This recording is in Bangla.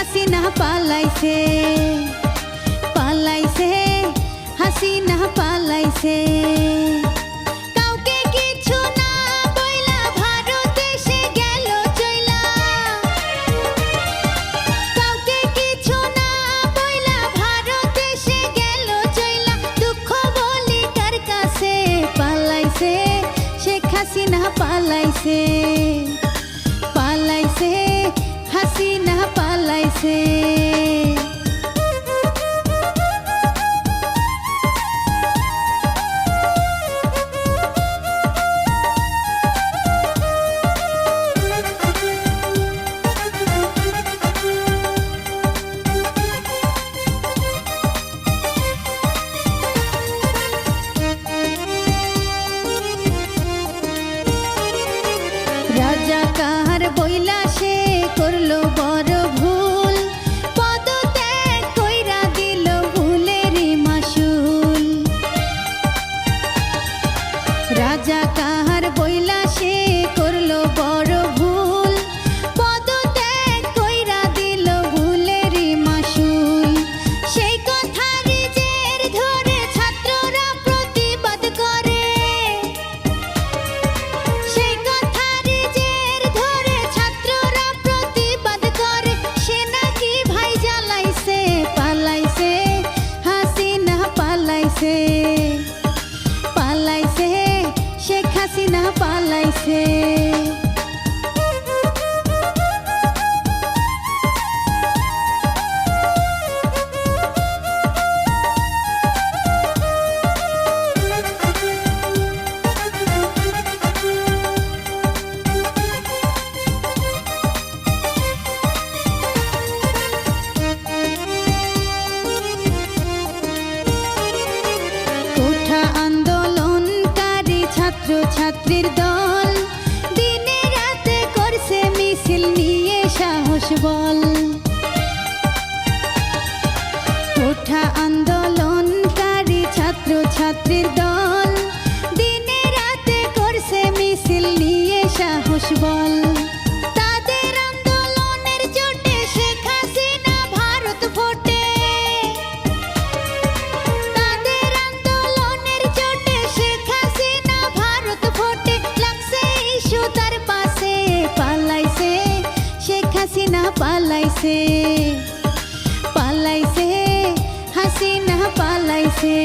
হাসিনা পালাইছে পালাইছে হাসিনা পালাইছে। ছাত্রীর দল। দিনে রাতে করছে মিছিল নিয়ে সাহস বল। ওঠা আন্দোলনকারী ছাত্র ছাত্রীর পালাইছে পালাইছে হাসিনা পালাইছে।